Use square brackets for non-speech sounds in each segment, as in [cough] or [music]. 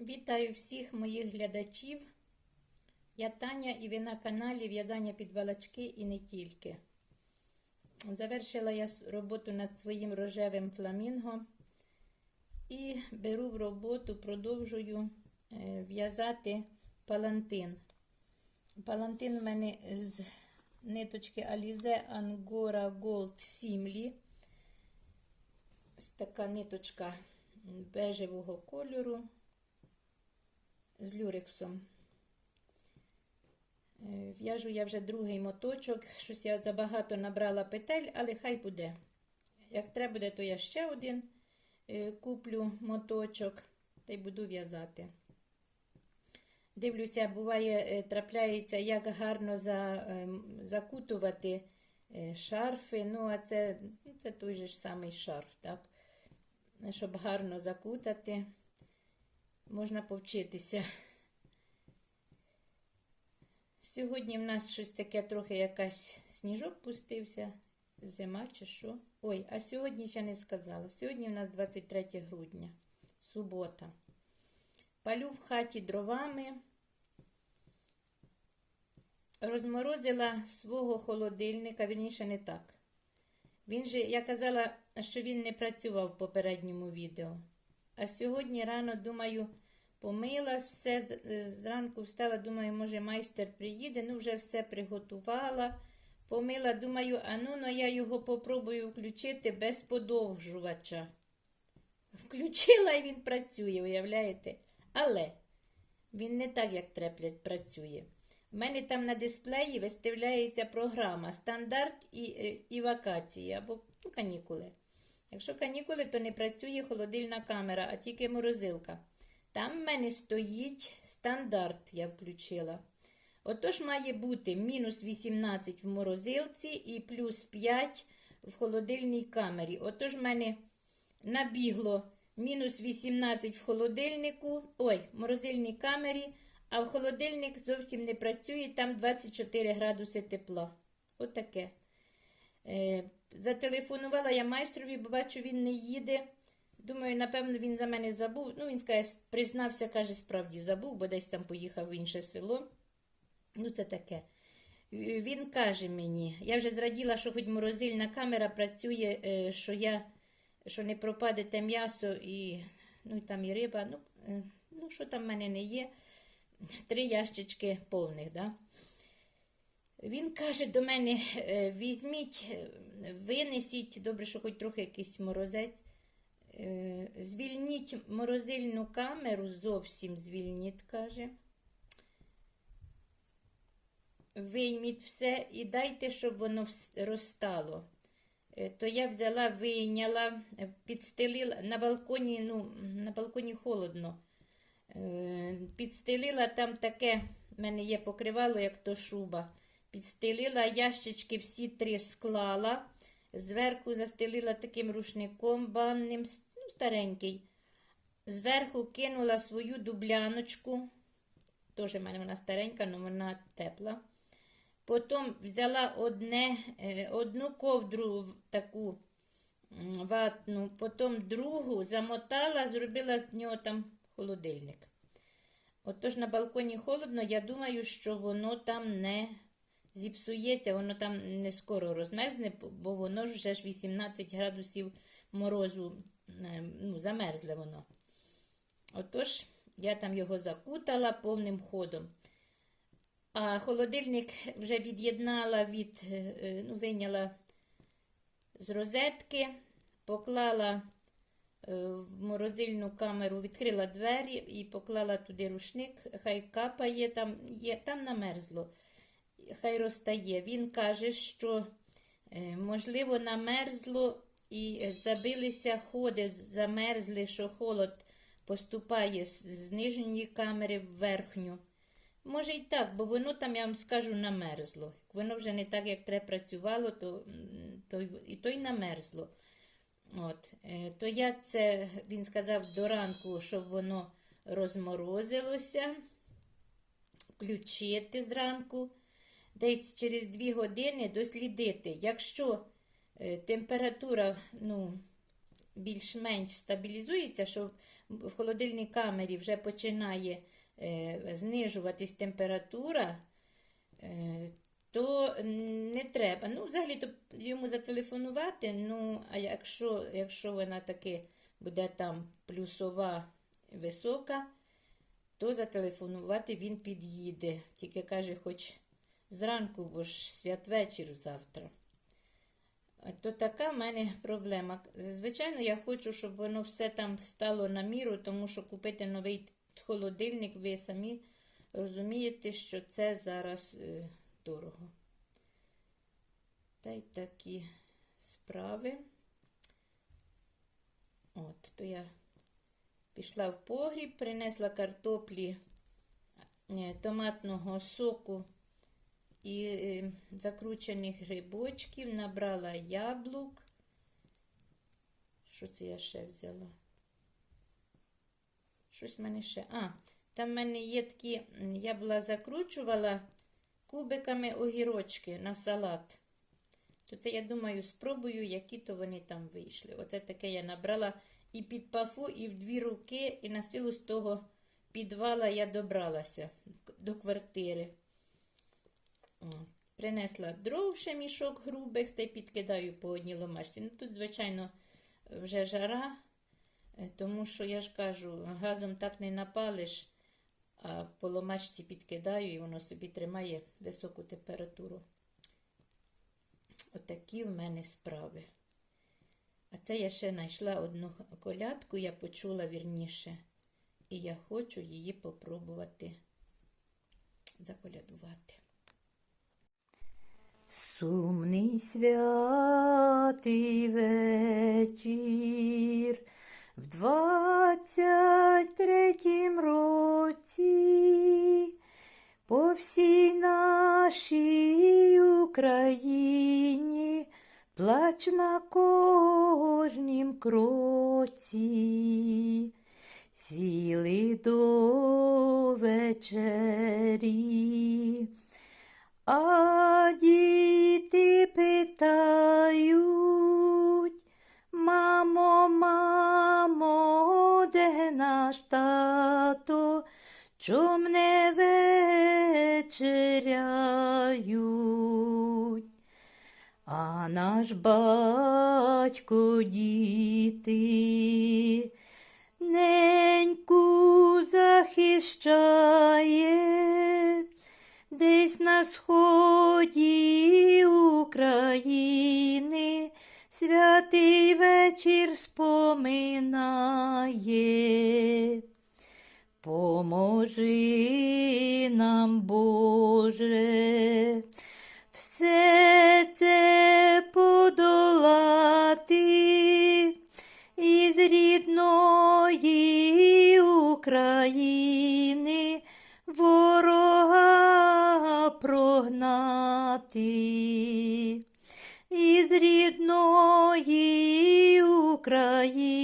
Вітаю всіх моїх глядачів. Я Таня і ви на каналі В'язання під балачки і не тільки. Завершила я роботу над своїм рожевим фламінго і беру в роботу, продовжую е, в'язати палантин. Палантин в мене з ниточки Alize Angora Gold Simli. Ось така ниточка бежевого кольору з люрексом. Е, В'яжу я вже другий моточок. Щось я забагато набрала петель, але хай буде. Як треба буде, то я ще один е, куплю моточок та й буду в'язати. Дивлюся, буває, е, трапляється, як гарно за, закутувати шарфи. Ну, а це, це той же ж самий шарф, так? Щоб гарно закутати, можна повчитися. Сьогодні в нас щось таке трохи якась сніжок пустився, зима чи що. Ой, а сьогодні ще не сказала. Сьогодні в нас 23 грудня, субота. Палю в хаті дровами. Розморозила свого холодильника, вірніше не так. Він же, я казала, що він не працював в попередньому відео. А сьогодні рано, думаю, помила все, зранку встала, думаю, може майстер приїде, ну вже все приготувала. Помила, думаю, а ну, ну я його попробую включити без подовжувача. Включила і він працює, уявляєте? Але він не так, як треба працює. У мене там на дисплеї виставляється програма стандарт і, е, і вакації або ну, канікули. Якщо канікули, то не працює холодильна камера, а тільки морозилка. Там в мене стоїть стандарт, я включила. Отож має бути мінус 18 в морозилці і плюс 5 в холодильній камері. Отож в мене набігло мінус 18 в холодильнику, ой, в морозильній камері, а в холодильник зовсім не працює, там 24 градуси тепла. Отаке. Е, зателефонувала я майстрові, бо бачу, він не їде. Думаю, напевно, він за мене забув. Ну, він скаже, признався, каже, справді забув, бо десь там поїхав в інше село. Ну, це таке. Він каже мені, я вже зраділа, що хоч морозильна камера працює, е, що я, що не пропаде те м'ясо і, ну, там і риба. Ну, е, ну, що там в мене не є. Три ящички повних, да? Він каже до мене: е, візьміть, винесіть, добре, що хоч трохи якийсь морозець. е, Звільніть морозильну камеру, зовсім звільніть, каже. Вийміть все і дайте, щоб воно розтало. Е, То я взяла, вийняла, е, підстелила на балконі, ну, на балконі холодно. Підстелила там таке, в мене є покривало, як то шуба. Підстелила ящички всі три склала. Зверху застелила таким рушником банним, ну, старенький. Зверху кинула свою дубляночку. Теж в мене вона старенька, але вона тепла. Потім взяла одне, е, одну ковдру таку ватну, потім другу замотала, зробила з нього там холодильник. Отож на балконі холодно, я думаю, що воно там не зіпсується, воно там не скоро розмерзне, бо воно ж вже ж 18 градусів морозу, е, ну, замерзле воно. Отож, я там його закутала повним ходом. А холодильник вже від'єднала від, е, е, ну, вийняла з розетки, поклала в морозильну камеру, відкрила двері і поклала туди рушник, хай капає, там, є, там намерзло, хай розтає. Він каже, що е, можливо намерзло і забилися ходи, замерзли, що холод поступає з, нижньої камери в верхню. Може і так, бо воно там, я вам скажу, намерзло. Воно вже не так, як треба працювало, то, то і то й намерзло. От, е, то я це, він сказав до ранку, щоб воно розморозилося, включити зранку, десь через 2 години дослідити. Якщо е, температура ну, більш-менш стабілізується, що в холодильній камері вже починає е, знижуватись температура, е, то не треба. Ну, взагалі то йому зателефонувати. Ну, а якщо, якщо вона таки буде там плюсова висока, то зателефонувати він під'їде. Тільки каже, хоч зранку, бо ж святвечір завтра. То така в мене проблема. Звичайно, я хочу, щоб воно все там стало на міру, тому що купити новий холодильник, ви самі розумієте, що це зараз е, дорого. Та й такі справи. От, то я пішла в погріб, принесла картоплі, е, томатного соку і е, закручених грибочків, набрала яблук. Що це я ще взяла? Щось в мене ще. А, там в мене є такі, я була закручувала кубиками огірочки на салат. То це, я думаю, спробую, які то вони там вийшли. Оце таке я набрала і під пафу, і в дві руки, і на силу з того підвала я добралася до квартири. Принесла дров ще мішок грубих та й підкидаю по одній ломачці. Ну тут, звичайно, вже жара, е, тому що я ж кажу, газом так не напалиш, а по ломачці підкидаю і воно собі тримає високу температуру. Отакі в мене справи. А це я ще знайшла одну колядку, я почула вірніше, і я хочу її попробувати заколядувати. Сумний святий вечір в двадцять третім році по всій нашій Україні плач на кожнім кроці. Сіли до вечері. А діти питають, мамо, мамо, де наш тато, чом не вечеряють? А наш батько діти неньку захищає десь на сході України святий вечір споминає. Поможи нам, Боже, все це подолати із рідної України прогнати. Із рідної України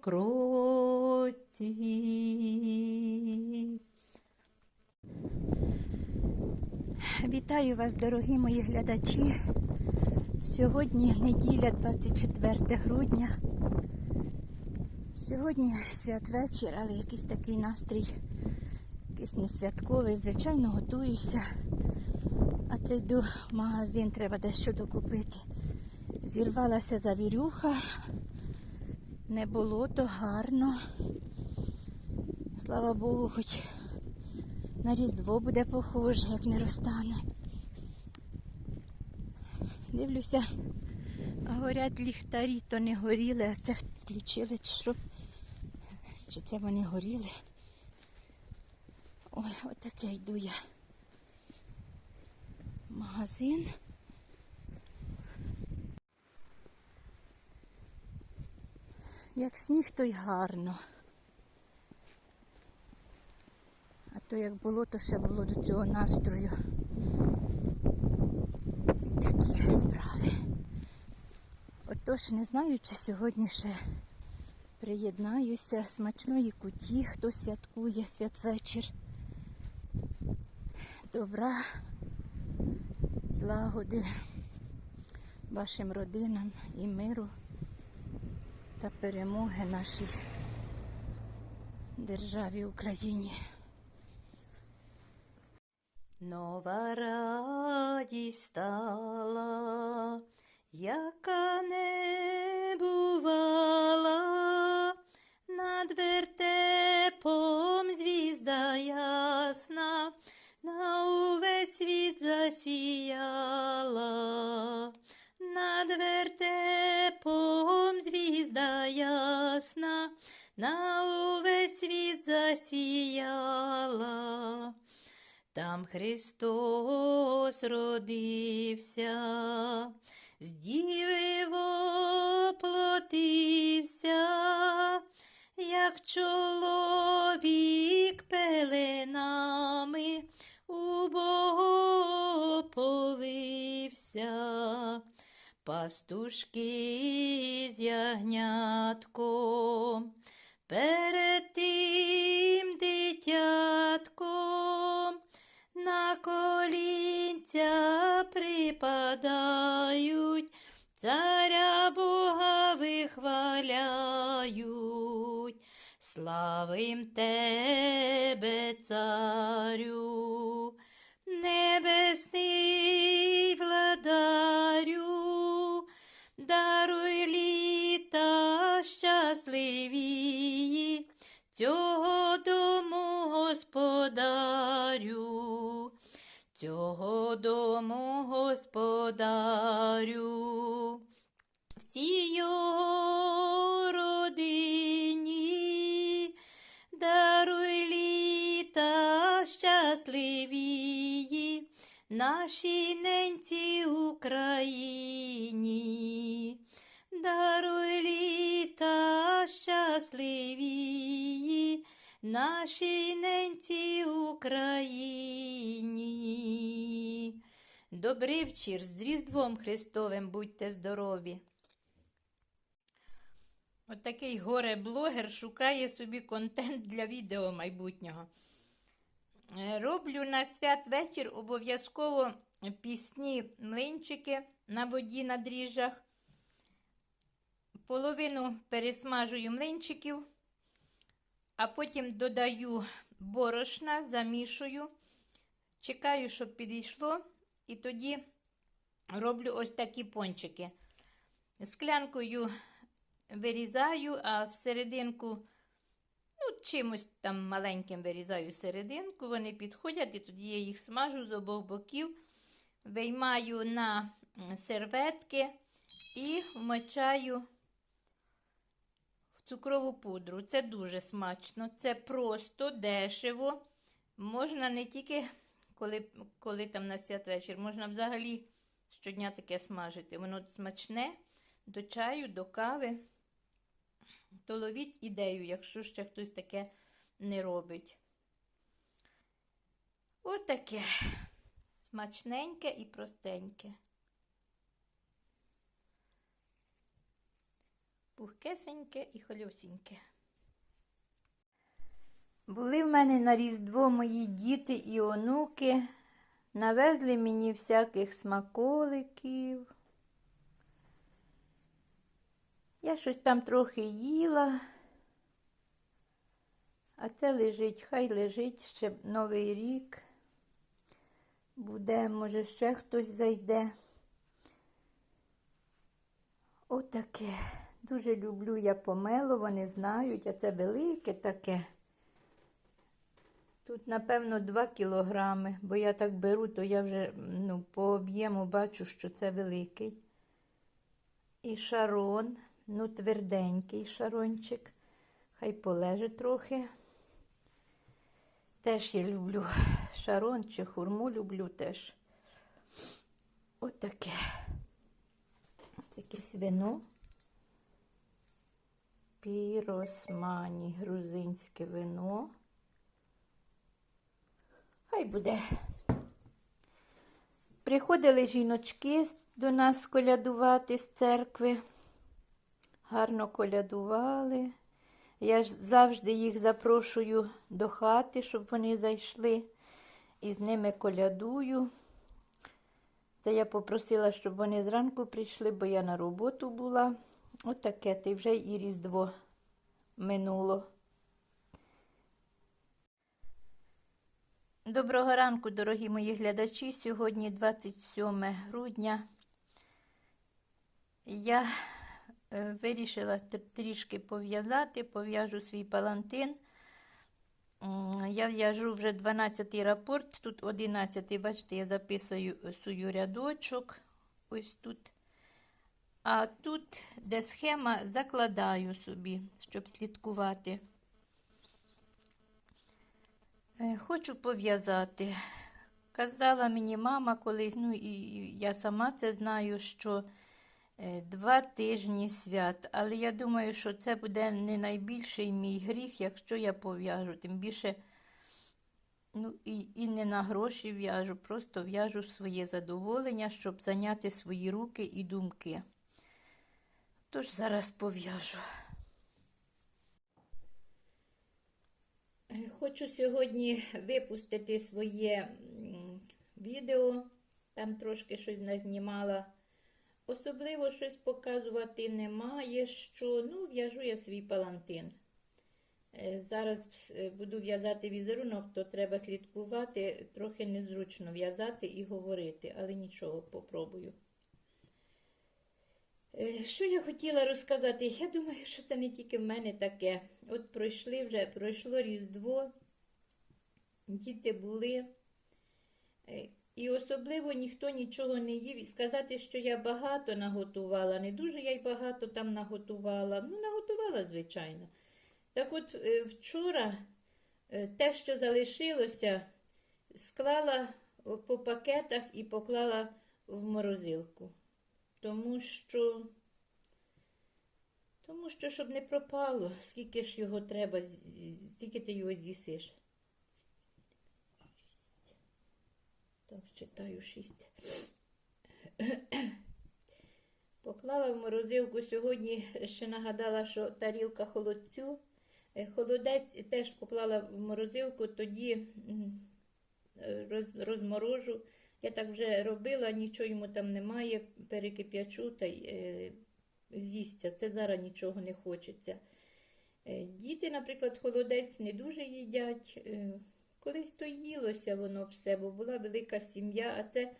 кроці. Вітаю вас, дорогі мої глядачі. Сьогодні неділя, 24 грудня. Сьогодні святвечір, але якийсь такий настрій, якийсь не святковий. Звичайно, готуюся. А це йду в магазин, треба дещо докупити. Зірвалася завірюха, не було то гарно. Слава Богу, хоч на Різдво буде похоже, як не розтане. Дивлюся, горять ліхтарі, то не горіли, а це включили, чи що? Чи це вони горіли? Ой, отаке йду я. Магазин. Як сніг, то й гарно. А То як було, то ще було до цього настрою. І такі справи. Отож, не знаю, чи сьогодні ще приєднаюся смачної куті, хто святкує святвечір. Добра, злагоди вашим родинам і миру та перемоги нашій державі Україні. Нова радість стала, яка не бувала, над вертепом звізда ясна, на увесь світ засіяла, над вертепом звізда ясна, на увесь світ засіяла. Там Христос родився, з діви воплотився, як чоловік пеленами у Бога повився. Пастушки з ягнятком, перед тим дитятком на колінця припадають, царя Бога вихваляють, славим тебе, царю, небесний владарю, даруй літа щасливі. Цього дому господарю, цього дому господарю, всій його родині, даруй літа щасливі, нашій ненці Україні. Даруй літа щасливі, нашій ненці Україні. Добрий вечір, з Різдвом Христовим будьте здорові. Отакий горе-блогер шукає собі контент для відео майбутнього. Е, Роблю на святвечір обов'язково пісні млинчики на воді на дріжджах. Половину пересмажую млинчиків, а потім додаю борошна, замішую, чекаю, щоб підійшло, і тоді роблю ось такі пончики. Склянкою вирізаю, а всерединку, ну, чимось там маленьким вирізаю серединку, вони підходять, і тоді я їх смажу з обох боків, виймаю на серветки і вмочаю цукрову пудру. Це дуже смачно, це просто дешево. Можна не тільки коли, коли там на святвечір, можна взагалі щодня таке смажити. Воно смачне до чаю, до кави. То ловіть ідею, якщо ще хтось таке не робить. Отаке смачненьке і простеньке. Пухкесеньке і хольосіньке. Були в мене на Різдво мої діти і онуки, навезли мені всяких смаколиків. Я щось там трохи їла, а це лежить, хай лежить ще новий рік. Буде, може, ще хтось зайде. Отаке. Дуже люблю я помело, вони знають, а це велике таке. Тут, напевно, 2 кілограми, бо я так беру, то я вже ну, по об'єму бачу, що це великий. І шарон, ну, тверденький шарончик. Хай полеже трохи. Теж я люблю шарон чи хурму люблю теж. Отаке. Якесь вино. Піросмані, грузинське вино. Хай буде. Приходили жіночки до нас колядувати з церкви. Гарно колядували. Я завжди їх запрошую до хати, щоб вони зайшли. І з ними колядую. Це я попросила, щоб вони зранку прийшли, бо я на роботу була. Отаке, ти вже і Різдво минуло. Доброго ранку, дорогі мої глядачі. Сьогодні 27 грудня. Я е, вирішила трішки пов'язати, пов'яжу свій палантин. Я в'яжу вже 12 рапорт, тут 11, бачите, я записую сую рядочок. Ось тут. А тут, де схема, закладаю собі, щоб слідкувати. Е, Хочу пов'язати. Казала мені мама колись, ну і я сама це знаю, що е, два тижні свят. Але я думаю, що це буде не найбільший мій гріх, якщо я пов'яжу. Тим більше, ну і, і не на гроші в'яжу, просто в'яжу своє задоволення, щоб зайняти свої руки і думки. Тож зараз пов'яжу. Хочу сьогодні випустити своє відео, там трошки щось назнімала. Особливо щось показувати немає, що ну, в'яжу я свій палантин. Е, Зараз е, буду в'язати візерунок, то треба слідкувати. Трохи незручно в'язати і говорити, але нічого, попробую. Е, Що я хотіла розказати? Я думаю, що це не тільки в мене таке. От пройшли вже, пройшло Різдво, діти були, е, і особливо ніхто нічого не їв. І сказати, що я багато наготувала, не дуже я й багато там наготувала. Ну, наготувала, звичайно. Так от е, вчора те, що залишилося, склала по пакетах і поклала в морозилку. Тому що, тому що, щоб не пропало, скільки ж його треба, скільки ти його з'їсиш. Так, читаю шість. [clears throat] Поклала в морозилку сьогодні, ще нагадала, що тарілка холодцю. Е, Холодець теж поклала в морозилку, тоді розморожу. Я так вже робила, нічого йому там немає, перекип'ячу та е, з'їсться. Це зараз нічого не хочеться. Е, діти, наприклад, холодець не дуже їдять. Е, колись то їлося воно все, бо була велика сім'я, а це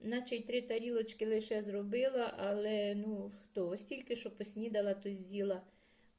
наче й три тарілочки лише зробила, але ну, хто стільки, що поснідала, то з'їла.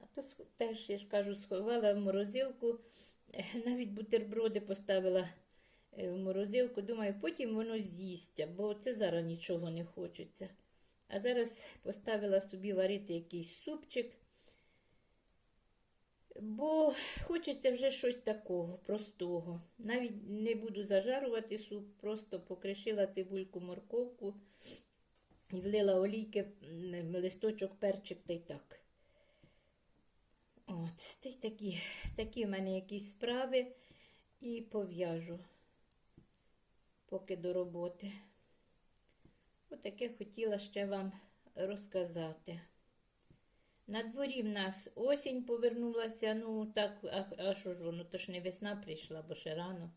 А то теж, я ж кажу, сховала в морозилку, Е, навіть бутерброди поставила в морозилку. Думаю, потім воно з'їсться, бо це зараз нічого не хочеться. А зараз поставила собі варити якийсь супчик, бо хочеться вже щось такого простого. Навіть не буду зажарувати суп, просто покришила цибульку, морковку і влила олійки, листочок, перчик та й так. От, та й такі, такі в мене якісь справи і пов'яжу поки до роботи. Отаке хотіла ще вам розказати. На дворі в нас осінь повернулася, ну так, а, а що ж воно, то ж не весна прийшла, бо ще рано.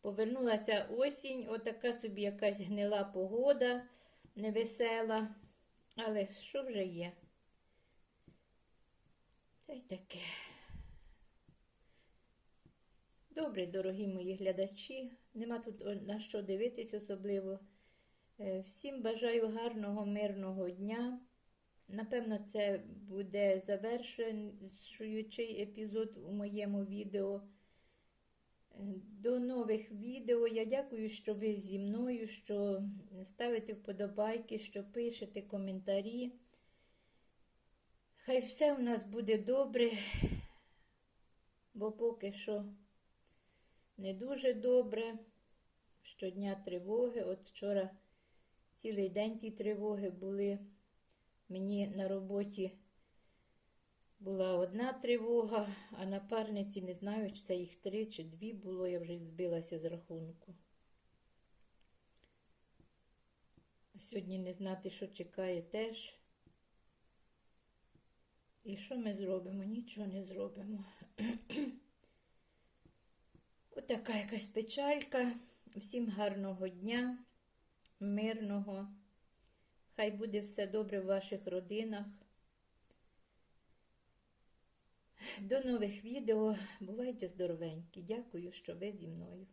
Повернулася осінь, отака собі якась гнила погода, невесела. Але що вже є? Та й таке. Добре, дорогі мої глядачі. Нема тут на що дивитись особливо. Е, Всім бажаю гарного, мирного дня. Напевно, це буде завершуючий епізод у моєму відео. Е, До нових відео. Я дякую, що ви зі мною, що ставите вподобайки, що пишете коментарі. Хай все у нас буде добре, бо поки що не дуже добре. Щодня тривоги. От вчора цілий день ті тривоги були. Мені на роботі була одна тривога, а напарниці не знаю, чи це їх три чи дві було, я вже збилася з рахунку. А сьогодні не знати, що чекає теж. І що ми зробимо? Нічого не зробимо. Отака якась печалька. Всім гарного дня, мирного. Хай буде все добре в ваших родинах. До нових відео. Бувайте здоровенькі. Дякую, що ви зі мною.